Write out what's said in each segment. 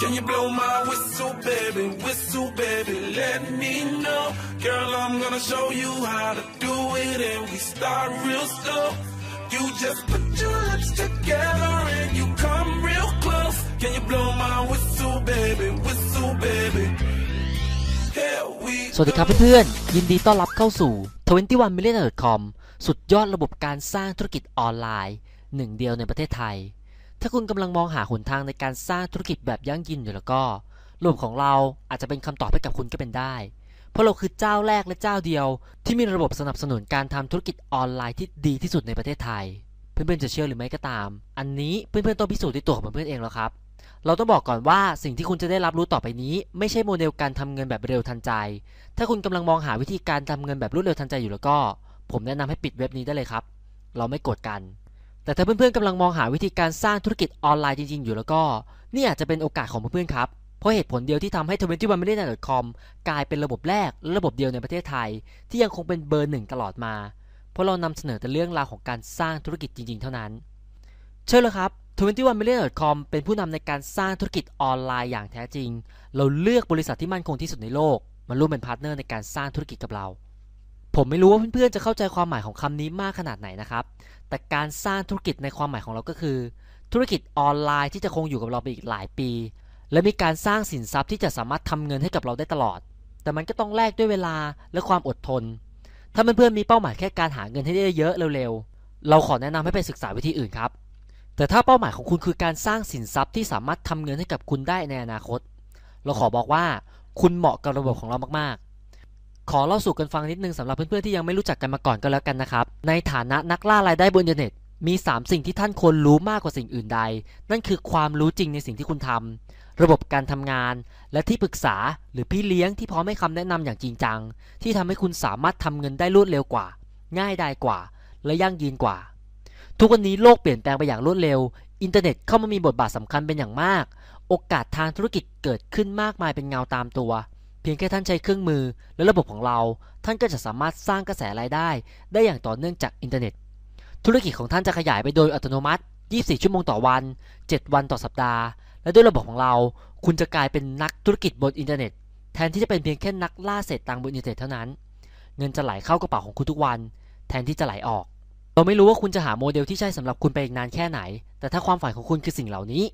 Can you blow my whistle, baby? Whistle, baby, let me know. Girl, I'm gonna show you how to do it, and we start real slow. You just put your lips together and you come real close. Can you blow my whistle, baby? Whistle, baby. สวัสดีครับเพื่อนๆ ยินดีต้อนรับเข้าสู่ 21 million com สุดยอดระบบการสร้างธุรกิจออนไลน์ หนึ่งเดียวในประเทศไทย ถ้าคุณกำลังมองหาหนทางในการสร้างธุรกิจแบบยั่งยืนอยู่แล้วก็ระบบของเราอาจจะเป็นคำตอบให้กับคุณก็เป็นได้ เพราะเราคือเจ้าแรกและเจ้าเดียว ที่มีระบบสนับสนุนการทำธุรกิจออนไลน์ที่ดีที่สุดในประเทศไทย เพื่อนๆจะเชื่อหรือไม่ก็ตาม อันนี้เพื่อนๆต้องพิสูจน์ด้วยตัวของเพื่อนๆเองแล้วครับ เราต้องบอกก่อนว่าสิ่งที่คุณจะได้รับรู้ต่อไปนี้ ไม่ใช่โมเดลการทำเงินแบบเร็วทันใจ ถ้าคุณกำลังมองหาวิธีการทำเงินแบบรวดเร็วทันใจอยู่แล้วก็ ผมแนะนำให้ปิดเว็บนี้ได้เลยครับ เราไม่กดกัน แต่ถ้าเพื่อนๆกำลังมองหาวิธีการสร้างธุรกิจออนไลน์จริงๆ อยู่แล้วก็นี่อาจจะเป็นโอกาสของเพื่อนๆครับ เพราะเหตุผลเดียวที่ทำให้ 21 million com กลายเป็นระบบแรกและระบบเดียวในประเทศไทย ที่ยังคงเป็นเบอร์หนึ่งตลอดมา เพราะเรานำเสนอแต่เรื่องราวของการสร้างธุรกิจจริงๆ เท่านั้น เชื่อเลยครับ21 million com เป็นผู้นำในการสร้างธุรกิจออนไลน์อย่างแท้จริง เราเลือกบริษัทที่มั่นคงที่สุดในโลกมาร่วมเป็นพาร์ทเนอร์ในการสร้างธุรกิจกับเรา ผมไม่รู้ว่าเพื่อนๆจะเข้าใจความหมายของคำนี้มากขนาดไหนนะครับ แต่การสร้างธุรกิจในความหมายของเราก็คือ ธุรกิจออนไลน์ที่จะคงอยู่กับเราไปอีกหลายปี และมีการสร้างสินทรัพย์ที่จะสามารถทำเงินให้กับเราได้ตลอด แต่มันก็ต้องแลกด้วยเวลาและความอดทน ถ้าเพื่อนๆมีเป้าหมายแค่การหาเงินให้ได้เยอะเร็วๆ เราขอแนะนำให้ไปศึกษาวิธีอื่นครับ แต่ถ้าเป้าหมายของคุณคือการสร้างสินทรัพย์ที่สามารถทำเงินให้กับคุณได้ในอนาคต เราขอบอกว่าคุณเหมาะกับระบบของเรามากๆ ขอเล่าสู่กันฟังนิดนึงสำหรับเพื่อนๆที่ยังไม่รู้จักกันมาก่อนก็แล้วกันนะครับ ในฐานะนักล่ารายได้บนอินเทอร์เน็ตมี 3 สิ่งที่ท่านควรรู้มากกว่าสิ่งอื่นใด นั่นคือความรู้จริงในสิ่งที่คุณทำระบบการทำงาน และที่ปรึกษาหรือพี่เลี้ยงที่พร้อมให้คำแนะนำอย่างจริงจัง ที่ทำให้คุณสามารถทำเงินได้รวดเร็วกว่า ง่ายดายกว่า และยั่งยืนกว่า ทุกวันนี้โลกเปลี่ยนแปลงไปอย่างรวดเร็ว อินเทอร์เน็ตเข้ามามีบทบาทสำคัญเป็นอย่างมาก โอกาสทางธุรกิจเกิดขึ้นมากมายเป็นเงาตามตัว เพียงแค่ท่านใช้เครื่องมือและระบบของเรา ท่านก็จะสามารถสร้างกระแสรายได้ ได้อย่างต่อเนื่องจากอินเทอร์เน็ต ธุรกิจของท่านจะขยายไปโดยอัตโนมัติ 24 ชั่วโมงต่อวัน 7 วันต่อสัปดาห์ และด้วยระบบของเรา คุณจะกลายเป็นนักธุรกิจบนอินเทอร์เน็ต แทนที่จะเป็นเพียงแค่นักล่าเศษตังบนอินเทอร์เน็ตเท่านั้น เงินจะไหลเข้ากระเป๋าของคุณทุกวัน แทนที่จะไหลออก เราไม่รู้ว่าคุณจะหาโมเดลที่ใช่สำหรับคุณไปอีกนานแค่ไหน แต่ถ้าความฝันของคุณคือสิ่งเหล่านี้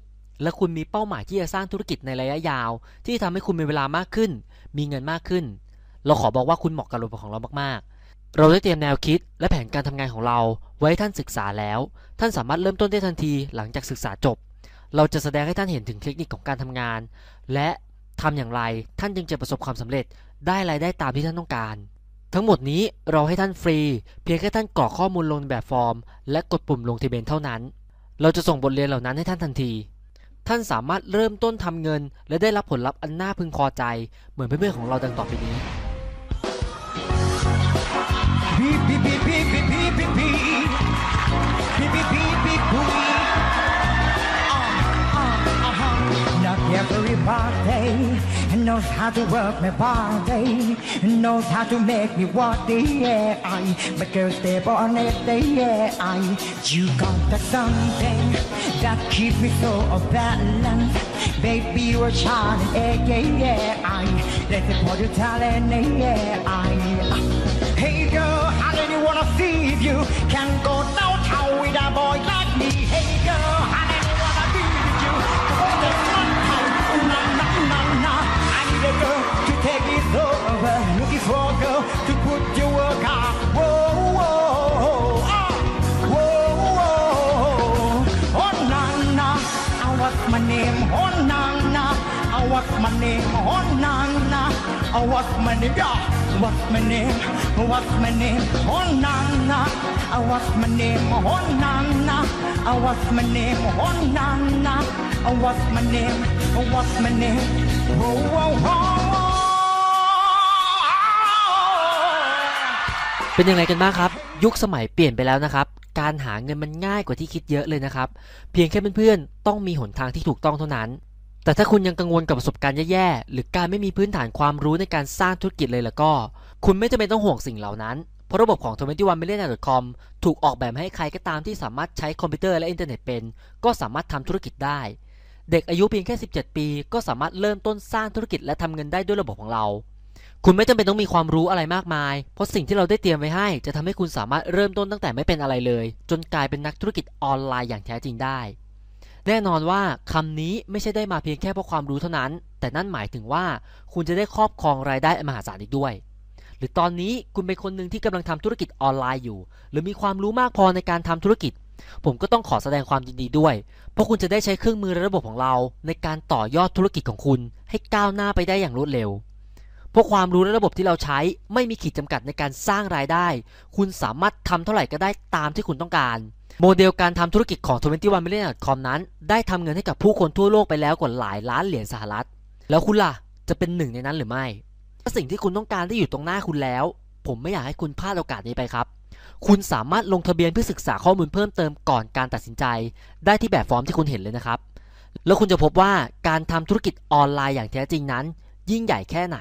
และคุณมีเป้าหมายที่จะสร้างธุรกิจในระยะยาว ที่ทำให้คุณมีเวลามากขึ้น มีเงินมากขึ้น เราขอบอกว่าคุณเหมาะกับระบบของเรามากๆ เราได้เตรียมแนวคิดและแผนการทำงานของเราไว้ให้ท่านศึกษาแล้ว ท่านสามารถเริ่มต้นได้ทันทีหลังจากศึกษาจบ เราจะแสดงให้ท่านเห็นถึงเทคนิคของการทำงาน และทำอย่างไรท่านจึงจะประสบความสำเร็จได้รายได้ตามที่ท่านต้องการ ทั้งหมดนี้เราให้ท่านฟรี เพียงแค่ท่านกรอกข้อมูลลงในแบบฟอร์ม และกดปุ่มลงทะเบียนเท่านั้น เราจะส่งบทเรียนเหล่านั้นให้ท่านทันที ท่านสามารถเริ่มต้นทำเงิน และได้รับผลลัพธ์อันน่าพึงพอใจ เหมือนเพื่อนๆของเราดังต่อไปนี้ knows how to work my body, knows how to make me what they yeah, I because they born it, they yeah, I you got that something that keeps me so off balance. Baby, you're shining, yeah, yeah, yeah, I let pour your talent, yeah, I. Hey girl, I really wanna see if you can go downtown with a boy like me. Hey girl, I what's my name? Oh na na, ah, what's my name? Yeah. What's my name? What's my name? Oh na na. Uh, What's my name? Oh na na. Uh, What's my name? Oh na na. Uh, What's my name? Oh, What's my name? Oh oh oh. เป็นยังไงกันบ้างครับ ยุคสมัยเปลี่ยนไปแล้วนะครับ การหาเงินมันง่ายกว่าที่คิดเยอะเลยนะครับ เพียงแค่เพื่อนๆต้องมีหนทางที่ถูกต้องเท่านั้น แต่ถ้าคุณยังกังวลกับประสบการณ์แย่ๆ หรือการไม่มีพื้นฐานความรู้ในการสร้างธุรกิจเลยแล้วก็ คุณไม่จำเป็นต้องห่วงสิ่งเหล่านั้น เพราะระบบของ21 million com ถูกออกแบบให้ใครก็ตามที่สามารถใช้คอมพิวเตอร์และอินเทอร์เน็ตเป็น ก็สามารถทำธุรกิจได้ เด็กอายุเพียงแค่ 17 ปี ก็สามารถเริ่มต้นสร้างธุรกิจและทำเงินได้ด้วยระบบของเรา คุณไม่จำเป็นต้องมีความรู้อะไรมากมาย เพราะสิ่งที่เราได้เตรียมไว้ให้ จะทำให้คุณสามารถเริ่มต้นตั้งแต่ไม่เป็นอะไรเลย จนกลายเป็นนักธุรกิจออนไลน์อย่างแท้จริงได้ แน่นอนว่าคำนี้ไม่ใช่ได้มาเพียงแค่เพราะความรู้เท่านั้น แต่นั่นหมายถึงว่าคุณจะได้ครอบครองรายได้มหาศาลอีกด้วย หรือตอนนี้คุณเป็นคนหนึ่งที่กำลังทำธุรกิจออนไลน์อยู่ หรือมีความรู้มากพอในการทำธุรกิจ ผมก็ต้องขอแสดงความยินดีด้วย เพราะคุณจะได้ใช้เครื่องมือและระบบของเรา ในการต่อยอดธุรกิจของคุณ ให้ก้าวหน้าไปได้อย่างรวดเร็ว เพราะความรู้และระบบที่เราใช้ไม่มีขีดจำกัดในการสร้างรายได้ คุณสามารถทำเท่าไหร่ก็ได้ตามที่คุณต้องการ โมเดลการทำธุรกิจของ 21 million com นั้น ได้ทำเงินให้กับผู้คนทั่วโลกไปแล้วกว่าหลายล้านเหรียญสหรัฐ แล้วคุณล่ะจะเป็นหนึ่งในนั้นหรือไม่ถ้าสิ่งที่คุณต้องการได้อยู่ตรงหน้าคุณแล้ว ผมไม่อยากให้คุณพลาดโอกาสนี้ไปครับ คุณสามารถลงทะเบียนเพื่อศึกษาข้อมูลเพิ่มเติมก่อนการตัดสินใจ ได้ที่แบบฟอร์มที่คุณเห็นเลยนะครับ แล้วคุณจะพบว่าการทำธุรกิจออนไลน์อย่างแท้จริงนั้น ยิ่งใหญ่แค่ไหน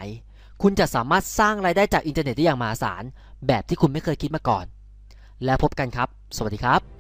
คุณจะสามารถสร้างรายได้จากอินเทอร์เน็ตได้อย่างมหาศาลแบบที่คุณไม่เคยคิดมาก่อน แล้วพบกันครับ สวัสดีครับ